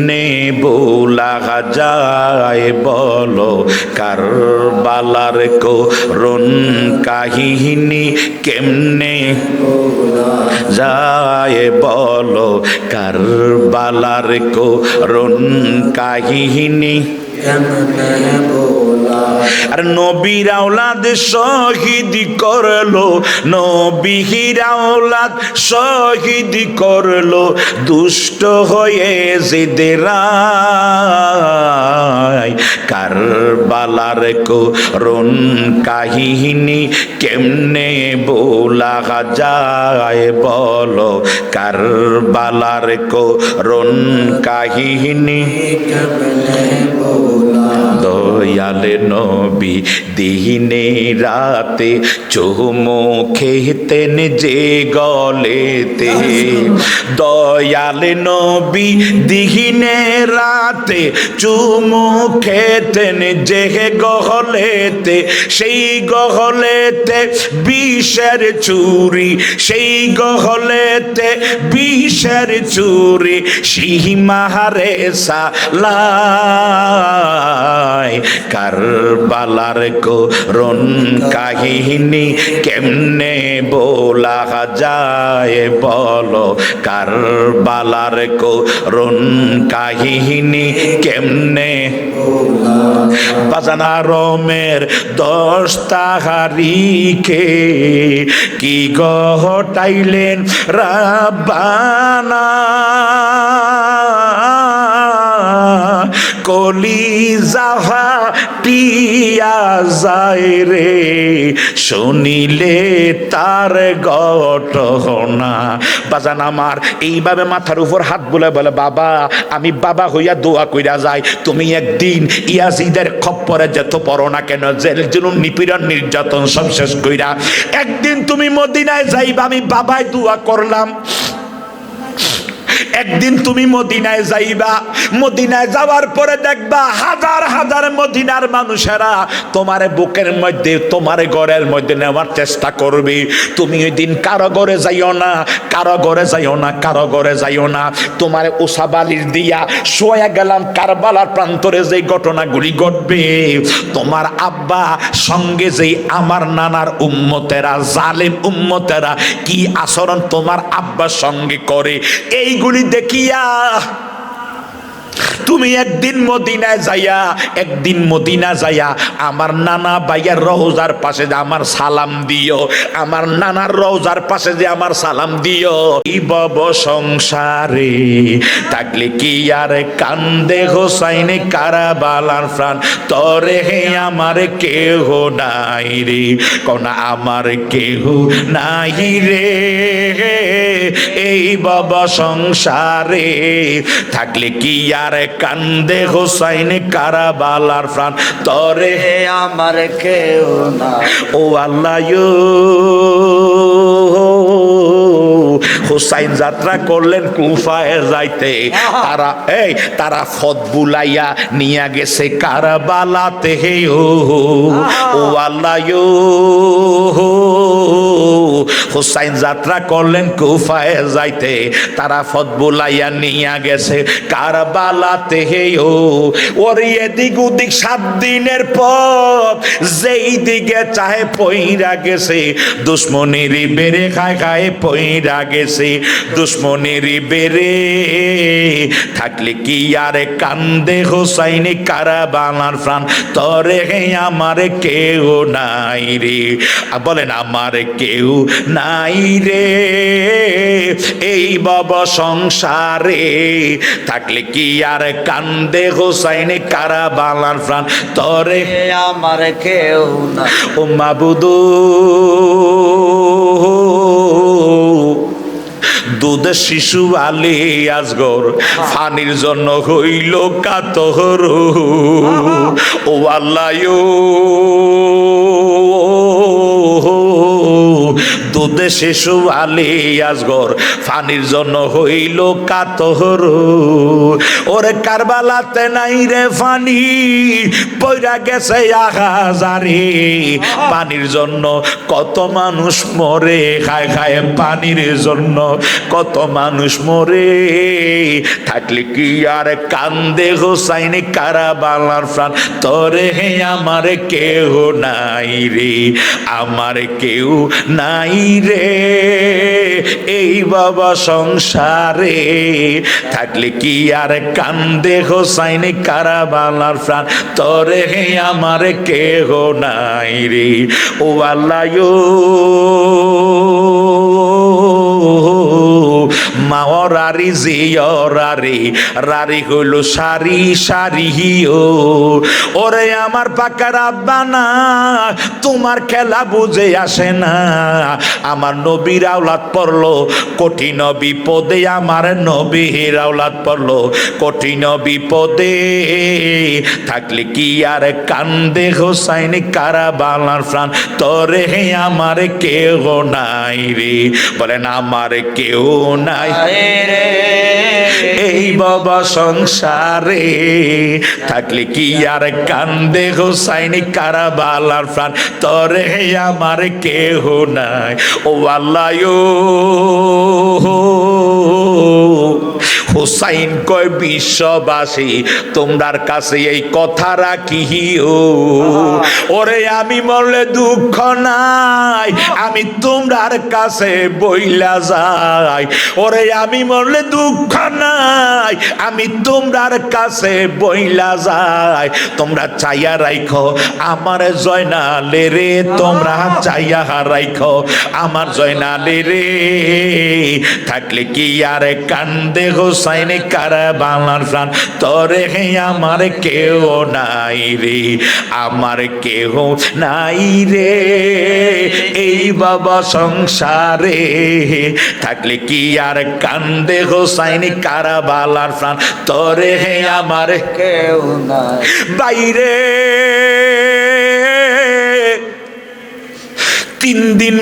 নে বোলা যায় বলো কারবালার করুন কাহিনী কেমনে? যায় বলো কারবালার করুন কাহিনী আর নবীর আওলাদ শহীদ করল, নবীর আওলাদ শহীদ করল, দুষ্ট হয়ে জিদেরাই কারবালার করুন কাহিনী কেমনে বোলা যায় বলো? কারবালার করুন কাহিনী দয়ালে নবী, দিনে রাতে চুমু খেতেন যে গলেতে। দয়ালে নবী, দিহিনে রাতে চুমু খেতেন যে গহলেতে সেই গহলেতে বিষের চুরি, সেই গহলেতে বিষের চুরি সিহিমাহারে সালাই কারবালার করুন কাহিনী কেমনে বোলা যায় বলো? কারবালার করুন কাহিনী কেমনে বাজানা রমের দশ তাহারিকে কি গহটাইলেন রাবানা কলি যাহা টিয়া যায় রে। শুনিলে তার ঘটনা। বাজান আমার, এইভাবে মাথার উপর হাত বলে বলে, বাবা, আমি বাবা হইয়া দোয়া কইরা যাই। তুমি একদিন ইয়াজিদের খপ্পরে যেত পড়ো না কেন? জেল, জুলুম, নিপীড়ন, নির্যাতন সব শেষ কইরা। একদিন তুমি মদিনায় যাইবা, আমি বাবায় দোয়া করলাম। একদিন তুমি মদিনায় যাইবা। মদিনায় যাওয়ার পরে দেখবা হাজার হাজার মদিনার মানুষেরা তোমার বুকের মধ্যে, তোমার ঘরের মধ্যে নেওয়ার চেষ্টা করবে। তুমি ওই দিন কারও ঘরে যাইও না, কারও ঘরে যাইও না, কারও ঘরে যাইও না। তোমার ওসাবালির দিয়া শোয়া গেলাম কারবালার প্রান্তরে যে ঘটনাগুলি ঘটবে। তোমার আব্বা সঙ্গে যেই আমার নানার উম্মতেরা, জালেম উম্মতেরা কি আচরণ তোমার আব্বার সঙ্গে করে, এইগুলি দেখিয়া, তুমি একদিন মদিনায় যাইয়া, একদিন মদিনা যাইয়া আমার নানা ভাইয়ার রোজার পাশে যে আমার সালাম দিও, আমার নানার রোজার পাশে যে আমার সালাম দিও। বব সংসারে থাকলে কি আর কান্দে হোসাইনে কারাবালার প্রাণ? তরে হে আমার কেহ নাই রে, কোনা আমার কেহ নাই রে। এই বাবা সংসারে থাকলে কি আর কান্দে হোসাইন কারাবালার প্রাণ? তরে আমার কেউ না। ও আল্লাহ হুসাইন যাত্রা করলেন কুফায় যাইতে। তারা এই তারা ফদ বুলাইয়া নিয়া গেছে কারবালাতে। হে ও ও আল্লাহ হুসাইন যাত্রা করলেন কুফায় যাইতে। তারা ফদ বুলাইয়া নিয়া গেছে কারবালাতে হে ও ওর এদিক ওদিক সাত দিনের পথ, যেই দিকে চাহে পইরা গেছে। দুশ্মনেরই বেড়ে খায় খায় পইরা গেছে। দুশ্মনেরই বেড়ে থাকলে কি আর কান্দে হোসাইনি কারা বানার প্রাণ? তরে হে আমার কেউ নাই রে। বলেন, আমার কেউ নাই রে। এই বব সংসারে থাকলে কি আর কান্দে হোসাইনি কারা বানার প্রাণ? তরে আমার কেউ না। ও মাবুদু দুধ শিশু আলী আজগর ফানির জন্য হইল কাতর ও আল্লাহ দুধে শিশু আলী আসগর, ফানির জন্য হইল কাতর ওরে কারবালাতে নাই রে ফানি পয়রা গেছে আহাজারে। পানির জন্য কত মানুষ মরে খায় খায় পানির জন্য কত মানুষ মরে। থাকলে কি আর কান্দে হোসাইন কারাবালার প্রাণ? তরে হে আমার কেউ নাই রে, আমার কেউ নাই রে, এই বাবা সংসারে থাকলে কি আর কান্দে হোসাইন কারাবালার প্রাণ? তরে হে আমার কেহ নাই রে, ও আল্লাহ মাওরারি জিয়রারি রারি হইল সারি সারি ও ওরে আমার পাকার আব্বা না, তোমার খেলা বুঝে আসে না। আমার নবীর আওলাদ পড়ল কঠিন বিপদে আমার নবীর আওলাদ পড়ল কঠিন বিপদে থাকলে কি আর কান্দে হোসাইন কারা বালার প্রাণ? তরে আমার কেউ নাই রে। বলেন, আমার কেউ নাই। রে। এই বাবা সংসারে থাকলে কি আর কান্দে হোসাইনি কারা বালার প্রাণ? তরে আমার কেহ নাই। ও আল্লাহ হুসাইন কয়, বিশ্ববাসী, তোমরার কাছে এই কথা রাখিও। ওরে, আমি মরলে দুঃখ নাই। আমি তোমরার কাছে বইলা যাই। ওরে, আমি মরলে দুঃখ নাই। আমি তোমরার কাছে বইলা যাই। তোমরা চাইয়া রাইখো আমার জয়নালে রে। তোমরা চাইয়া রাইখো আমার জয়নালে রে। থাকলে কি আর কান্দে হোসাইনে কারা বাংলার প্রাণ? তরে হে আমার কেউ নাই রে, আমার কেউ নাই রে। এই বাবা সংসারে থাকলে কি আর কান্দে হোসাইনে কারা বালার প্রাণ? তরে হে আমার কেউ নাই। বাইরে তিন দিন